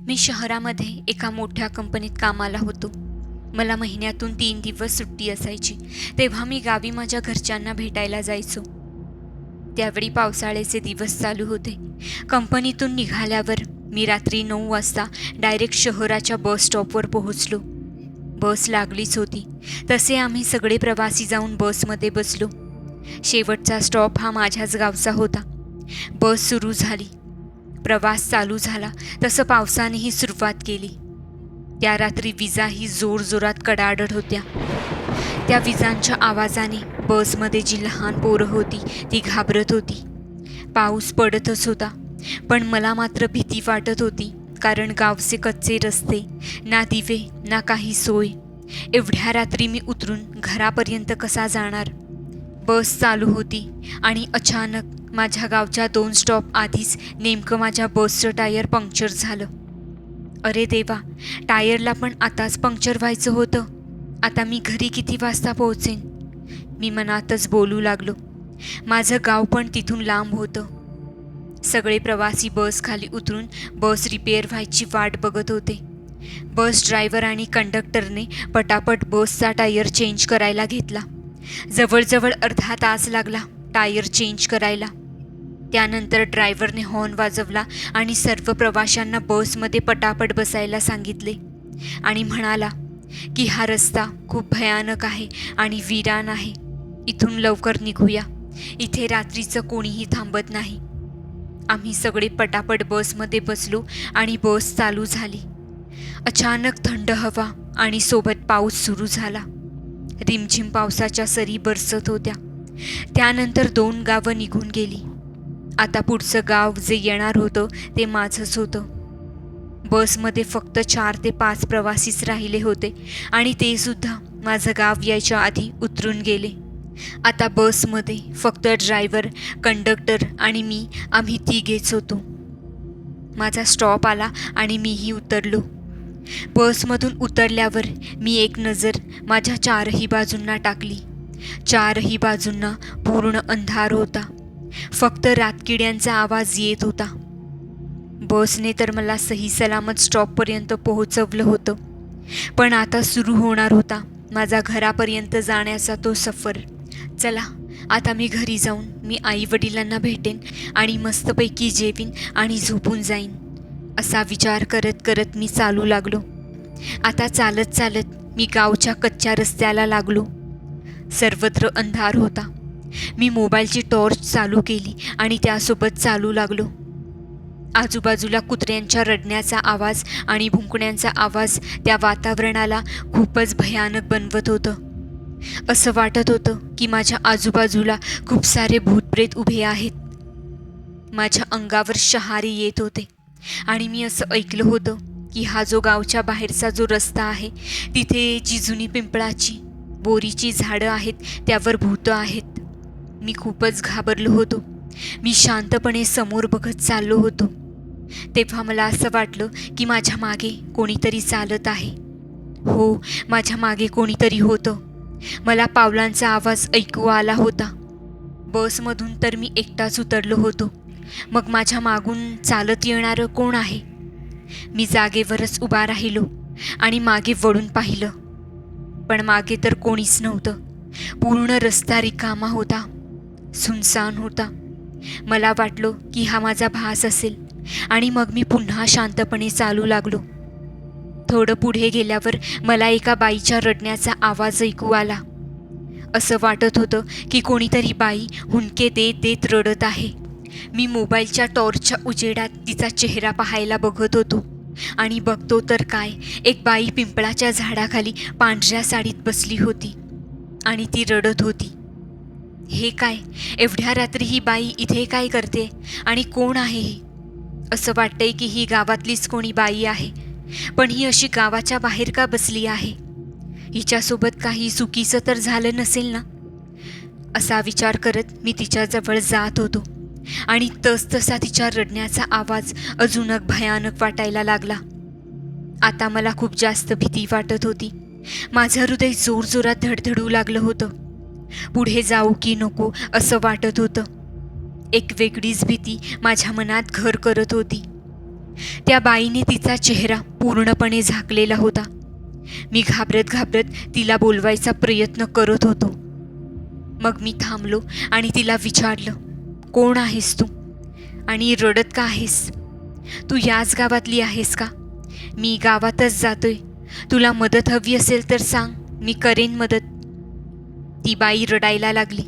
मी शहरामध्ये एका मोठ्या कंपनीत कामाला होतो. मला महिन्यातून तीन दिवस सुट्टी असायची. तेव्हा मी गावी माझ्या घरच्यांना भेटायला जायचो. त्यावेळी पावसाळ्याचे दिवस चालू होते. कंपनीतून निघाल्यावर मी रात्री नऊ वाजता डायरेक्ट शहराच्या बस स्टॉपवर पोहोचलो. बस लागलीच होती. तसे आम्ही सगळे प्रवासी जाऊन बसमध्ये बसलो. शेवटचा स्टॉप हा माझ्याच गावचा होता. बस सुरू झाली. प्रवास चालू झाला. तसं पावसानेही सुरुवात केली. त्या रात्री विजाही जोरजोरात कडाडत होत्या. त्या विजांच्या आवाजाने बसमध्ये जी लहान पोरं होती ती घाबरत होती. पाऊस पडतच होता. पण मला मात्र भीती वाटत होती कारण गावचे कच्चे रस्ते ना दिवे ना काही सोय. एवढ्या रात्री मी उतरून घरापर्यंत कसा जाणार? बस चालू होती आणि अचानक माझ्या गावच्या दोन स्टॉप आधीच नेमकं माझ्या बसचं टायर पंक्चर झालं. अरे देवा टायरला पण आताच पंक्चर व्हायचं होतं. आता मी घरी किती वाजता पोहोचेन? मी मनातच बोलू लागलो. माझं गाव पण तिथून लांब होतं. सगळे प्रवासी बस खाली उतरून बस रिपेअर व्हायची वाट बघत होते. बस ड्रायव्हर आणि कंडक्टरने पटापट बसचा टायर चेंज करायला घेतला. जवळजवळ अर्धा तास लागला टायर चेंज करायला. त्यानंतर ड्रायव्हरने हॉर्न वाजवला आणि सर्व प्रवाशांना बसमध्ये पटापट बसायला सांगितले. आणि म्हणाला की हा रस्ता खूप भयानक आहे आणि विरान आहे. इथून लवकर निघूया. इथे रात्रीचं कोणीही थांबत नाही. आम्ही सगळे पटापट बसमध्ये बसलो आणि बस चालू झाली. अचानक थंड हवा आणि सोबत पाऊस सुरू झाला. रिमझिम पावसाच्या सरी बरसत होत्या. त्यानंतर दोन गावं निघून गेली. आता पुढचं गाव जे येणार होतं ते माझंच होतं. बसमध्ये फक्त चार ते पाच प्रवासीच राहिले होते आणि ते सुद्धा माझं गाव यायच्या आधी उतरून गेले. आता बसमध्ये फक्त ड्रायव्हर कंडक्टर आणि मी आम्ही तिघेच होतो. माझा स्टॉप आला आणि मीही उतरलो. बसमधून उतरल्यावर मी एक नजर माझ्या चारही बाजूंना टाकली. चारही बाजूंना पूर्ण अंधार होता. फक्त रातकिड्यांचा आवाज येत होता. बसने तर मला सही सलामत स्टॉपपर्यंत पोहोचवलं होतं. पण आता सुरू होणार होता. माझा घरापर्यंत जाण्याचा तो सफर. चला आता मी घरी जाऊन मी आई वडिलांना भेटेन आणि मस्तपैकी जेवीन आणि झोपून जाईन असा विचार करत करत मी चालू लागलो. आता चालत चालत मी गावच्या कच्च्या रस्त्याला लागलो. सर्वत्र अंधार होता. मी मोबाईलची टॉर्च चालू केली आणि त्यासोबत चालू लागलो. आजूबाजूला कुत्र्यांच्या रडण्याचा आवाज आणि भुंकण्यांचा आवाज त्या वातावरणाला खूपच भयानक बनवत होतं. असं वाटत होतं की माझ्या आजूबाजूला खूप सारे भूतप्रेत उभे आहेत. माझ्या अंगावर शहारे येत होते आणि मी असं ऐकलं होतं की हा जो गावच्या बाहेरचा जो रस्ता आहे तिथे जी जुनी पिंपळाची बोरीची झाडं आहेत त्यावर भूतं आहेत. मी खूपच घाबरलो होतो. मी शांतपणे समोर बघत चाललो होतो. तेव्हा मला असं वाटलं की माझ्या मागे कोणीतरी चालत आहे. हो माझ्या मागे कोणीतरी होतं. मला पावलांचा आवाज ऐकू आला होता. बसमधून तर मी एकटाच उतरलो होतो. मग माझ्या मागून चालत येणारं कोण आहे? मी जागेवरच उभा राहिलो आणि मागे वळून पाहिलं. पण मागे तर कोणीच नव्हतं. पूर्ण रस्ता रिकामा होता. सुनसान होता. मला वाटलो की हा माझा भास असेल आणि मग मी पुन्हा शांतपणे चालू लागलो. थोडं पुढे गेल्यावर मला एका बाईच्या रडण्याचा आवाज ऐकू आला. असं वाटत होतं की कोणीतरी बाई हुंके देत देत रडत आहे. मी मोबाईलच्या टॉर्चच्या उजेडात तिचा चेहरा पाहायला बघत होतो आणि बघतो तर काय एक बाई पिंपळाच्या झाडाखाली पांढऱ्या साडीत बसली होती आणि ती रडत होती. हे काय? एवढ्या रात्री ही बाई इथे काय करते? आणि कोण आहे ही? असं वाटतंय की ही गावातलीच कोणी बाई आहे. पण ही अशी गावाच्या बाहेर का बसली आहे? हिच्यासोबत काही चुकीचं तर झालं नसेल ना? असा विचार करत मी तिच्याजवळ जात होतो. आणि तसतसा तिच्या रडण्याचा आवाज अजूनच भयानक वाटायला लागला. आता मला खूप जास्त भीती वाटत होती. माझं हृदय जोरजोरात धडधडू लागलं होतं. पुढे जाऊ की नको असं वाटत होतं. एक वेगळीच भीती माझ्या मनात घर करत होती. त्या बाईने तिचा चेहरा पूर्णपणे झाकलेला होता. मी घाबरत घाबरत तिला बोलवायचा प्रयत्न करत होतो. मग मी थांबलो आणि तिला विचारलं कोण आहेस तू? आणि रडत का आहेस? तू याच गावातली आहेस का? मी गावातच जातोय. तुला मदत हवी असेल तर सांग मी करेन मदत. ती बाई रडायला लागली.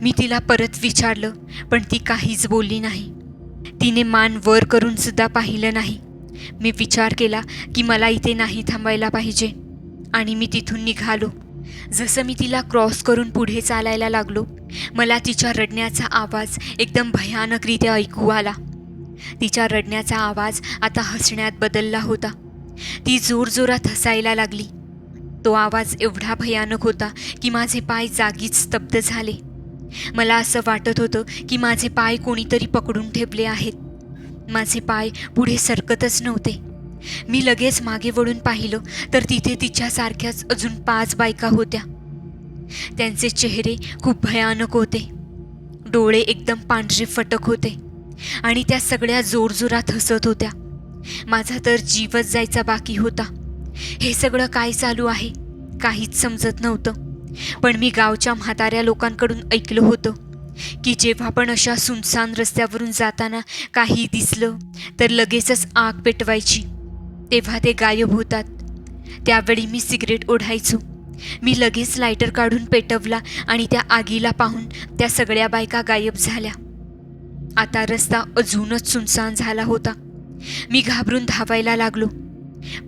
मी तिला परत विचारलं पण ती काहीच बोलली नाही. तिने मान वर करून सुद्धा पाहिलं नाही. मी विचार केला की मला इथे नाही थांबायला पाहिजे. आणि मी तिथून निघालो. जसं मी तिला क्रॉस करून पुढे चालायला लागलो मला तिच्या रडण्याचा आवाज एकदम भयानकरित्या ऐकू आला. तिच्या रडण्याचा आवाज आता हसण्यात बदलला होता. ती जोरजोरात हसायला लागली. तो आवाज एवढा भयानक होता की माझे पाय जागीच स्तब्ध झाले. मला असं वाटत होतं की माझे पाय कोणीतरी पकडून ठेवले आहेत. माझे पाय पुढे सरकतच नव्हते. मी लगेच मागे वळून पाहिलं तर तिथे तिच्यासारख्याच अजून पाच बायका होत्या. त्यांचे चेहरे खूप भयानक होते. डोळे एकदम पांढरे फटक होते आणि त्या सगळ्या जोरजोरात हसत होत्या. माझा तर जीवच जायचा बाकी होता. हे सगळं काय चालू आहे? काहीच समजत नव्हतं. पण मी गावच्या म्हाताऱ्या लोकांकडून ऐकलं होतं की जेव्हा पण अशा सुनसान रस्त्यावरून जाताना काही दिसलं तर लगेचच आग पेटवायची. तेव्हा ते गायब होतात. त्यावेळी मी सिगरेट ओढायचो. मी लगेच लायटर काढून पेटवला आणि त्या आगीला पाहून त्या सगळ्या बायका गायब झाल्या. आता रस्ता अजूनच सुनसान झाला होता. मी घाबरून धावायला लागलो.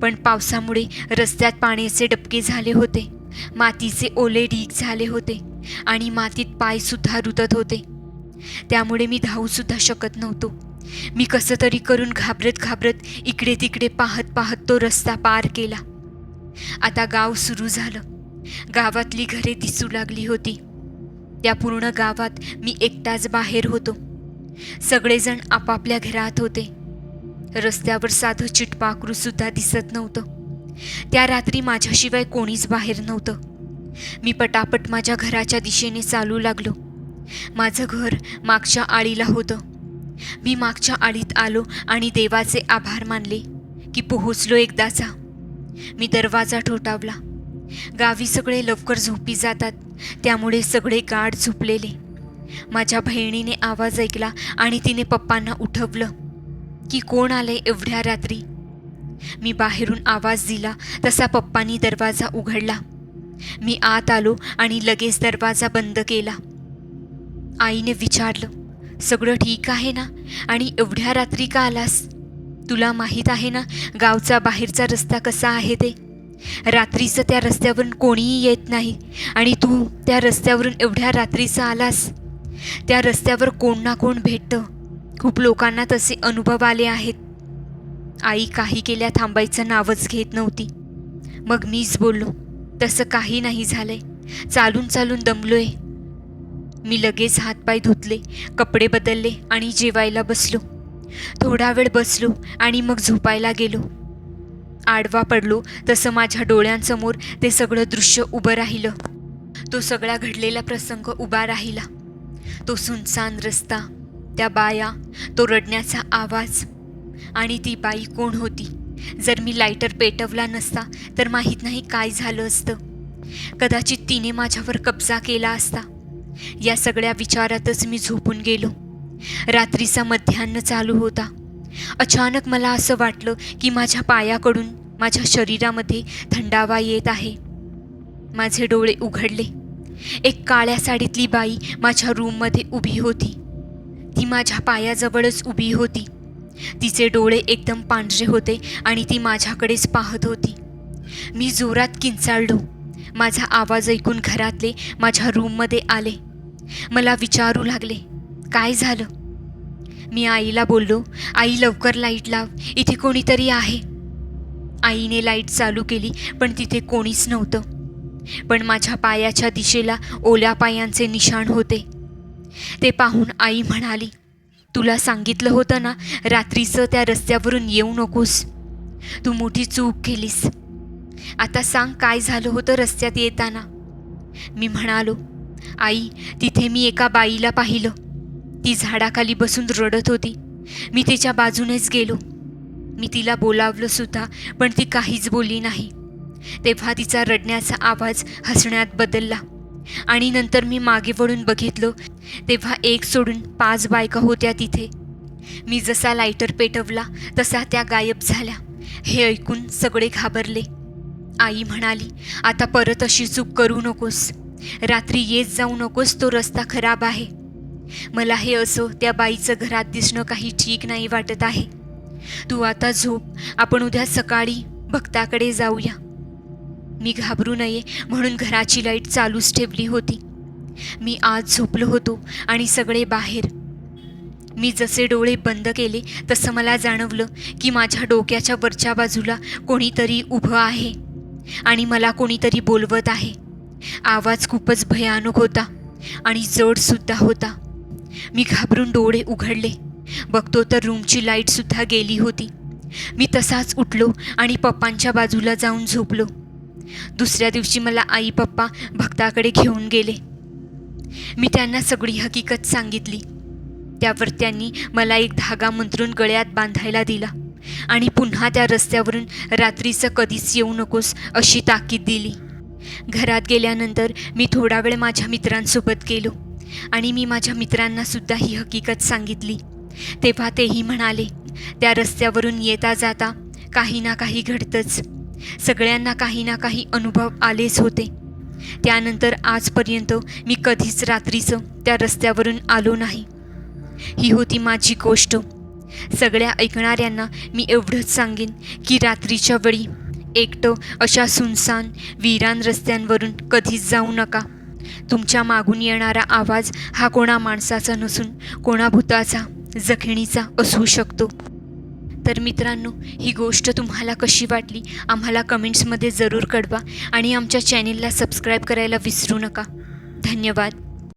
पण पावसामुळे रस्त्यात पाण्याचे डबके झाले होते. मातीचे ओले ढीक झाले होते आणि मातीत पायसुद्धा रुतत होते. त्यामुळे मी धावूसुद्धा शकत नव्हतो. मी कसं तरी करून घाबरत घाबरत इकडे तिकडे पाहत पाहत तो रस्ता पार केला. आता गाव सुरू झालं. गावातली घरे दिसू लागली होती. त्या पूर्ण गावात मी एकटाच बाहेर होतो. सगळेजण आपापल्या घरात होते. रस्त्यावर साधं चिटपाकरू सुद्धा दिसत नव्हतं. त्या रात्री माझ्याशिवाय कोणीच बाहेर नव्हतं. मी पटापट माझ्या घराच्या दिशेने चालू लागलो. माझं घर मागच्या आळीला होतं. मी मागच्या आळीत आलो आणि देवाचे आभार मानले की पोहोचलो एकदाचा. मी दरवाजा ठोठावला. गावी सगळे लवकर झोपी जातात त्यामुळे सगळे गाढ झोपलेले. माझ्या बहिणीने आवाज ऐकला आणि तिने पप्पांना उठवलं. की कोण आलंय एवढ्या रात्री? मी बाहेरून आवाज दिला तसा पप्पांनी दरवाजा उघडला. मी आत आलो आणि लगेच दरवाजा बंद केला. आईने विचारलं सगळं ठीक आहे ना? आणि एवढ्या रात्री का आलास? तुला माहीत आहे ना गावचा बाहेरचा रस्ता कसा आहे ते? रात्रीचं त्या रस्त्यावरून कोणीही येत नाही आणि तू त्या रस्त्यावरून एवढ्या रात्रीचा आलास? त्या रस्त्यावर कोण ना कोण भेटतं. खूप लोकांना तसे अनुभव आले आहेत. आई काही केल्या थांबायचं नावच घेत नव्हती. मग मीच बोललो तसं काही नाही झालंय. चालून चालून दमलोय. मी लगेच हातपाय धुतले कपडे बदलले आणि जेवायला बसलो. थोडा वेळ बसलो आणि मग झोपायला गेलो. आडवा पडलो तसं माझ्या डोळ्यांसमोर ते सगळं दृश्य उभं राहिलं. तो सगळा घडलेला प्रसंग उभा राहिला. तो सुनसान रस्ता त्या बाया तो रडण्याचा आवाज. आणि ती बाई कोण होती? जर मी लायटर पेटवला नसता तर माहीत नाही काय झालं असतं. कदाचित तिने माझ्यावर कब्जा केला असता. या सगळ्या विचारातच मी झोपून गेलो. रात्रीचा मध्यान्न चालू होता. अचानक मला असं वाटलं की माझ्या पायाकडून माझ्या शरीरामध्ये थंडावा येत आहे. माझे डोळे उघडले. एक काळ्या साडीतली बाई माझ्या रूममध्ये उभी होती. ती माझ्या पायाजवळच उभी होती. तिचे डोळे एकदम पांढरे होते आणि ती माझ्याकडेच पाहत होती. मी जोरात किंचाळलो. माझा आवाज ऐकून घरातले माझ्या रूममध्ये आले. मला विचारू लागले काय झालं? मी आईला बोललो आई लवकर लाइट लाव. इथे कोणीतरी आहे. आईने लाइट चालू केली पण तिथे कोणीच नव्हतं. पण माझ्या पायाच्या दिशेला ओल्या पायांचे निशाण होते. ते पाहून आई म्हणाली तुला सांगितलं होतं ना रात्रीचं त्या रस्त्यावरून येऊ नकोस. तू मोठी चूक केलीस. आता सांग काय झालं होतं रस्त्यात येताना. मी म्हणालो आई तिथे मी एका बाईला पाहिलं. ती झाडाखाली बसून रडत होती. मी तिच्या बाजूनेच गेलो. मी तिला बोलावलं सुद्धा पण ती काहीच बोलली नाही. तेव्हा तिचा रडण्याचा आवाज हसण्यात बदलला. आणि नंतर मी मागे वळून बघितलं तेव्हा एक सोडून पाच बायका होत्या तिथे. मी जसा लायटर पेटवला तसा त्या गायब झाल्या. हे ऐकून सगळे घाबरले. आई म्हणाली आता परत अशी चूक करू नकोस. रात्री येत जाऊ नकोस तो रस्ता खराब आहे. मला हे असं त्या बाईचं घरात दिसणं काही ठीक नाही वाटत आहे. तू आता झोप आपण उद्या सकाळी भक्ताकडे जाऊया. मी घाबरू नये म्हणून घराची लाइट चालूच ठेवली होती. मी आज झोपलो होतो आणि सगळे बाहेर. मी जसे डोळे बंद केले तसं मला जाणवलं की माझ्या डोक्याच्या वरच्या बाजूला कोणीतरी उभं आहे आणि मला कोणीतरी बोलवत आहे. आवाज खूपच भयानक होता आणि जडसुद्धा होता. मी घाबरून डोळे उघडले. बघतो तर रूमची लाईटसुद्धा गेली होती. मी तसाच उठलो आणि पप्पांच्या बाजूला जाऊन झोपलो. दुसऱ्या दिवशी मला आई पप्पा भक्ताकडे घेऊन गेले. मी त्यांना सगळी हकीकत सांगितली. त्यावर त्यांनी मला एक धागा मंत्रून गळ्यात बांधायला दिला आणि पुन्हा त्या रस्त्यावरून रात्रीचं कधीच येऊ नकोस अशी ताकीद दिली. घरात गेल्यानंतर मी थोडा वेळ माझ्या मित्रांसोबत गेलो आणि मी माझ्या मित्रांना सुद्धा ही हकीकत सांगितली. तेव्हा तेही म्हणाले त्या रस्त्यावरून येता जाता काही ना काही घडतंच. सगळ्यांना काही ना काही अनुभव आलेच होते. त्यानंतर आजपर्यंत मी कधीच रात्रीचं त्या रस्त्यावरून आलो नाही. ही होती माझी गोष्ट. सगळ्या ऐकणाऱ्यांना मी एवढंच सांगेन की रात्रीच्या वेळी एकटं अशा सुनसान वीरान रस्त्यांवरून कधीच जाऊ नका. तुमच्या मागून येणारा आवाज हा कोणा माणसाचा नसून कोणा भूताचा जखणीचा असू शकतो. तर मित्रांनो ही गोष्ट तुम्हाला कशी वाटली? आम्हाला कमेंट्समध्ये जरूर कळवा आणि आमच्या चॅनेलला सबस्क्राईब करायला विसरू नका. धन्यवाद.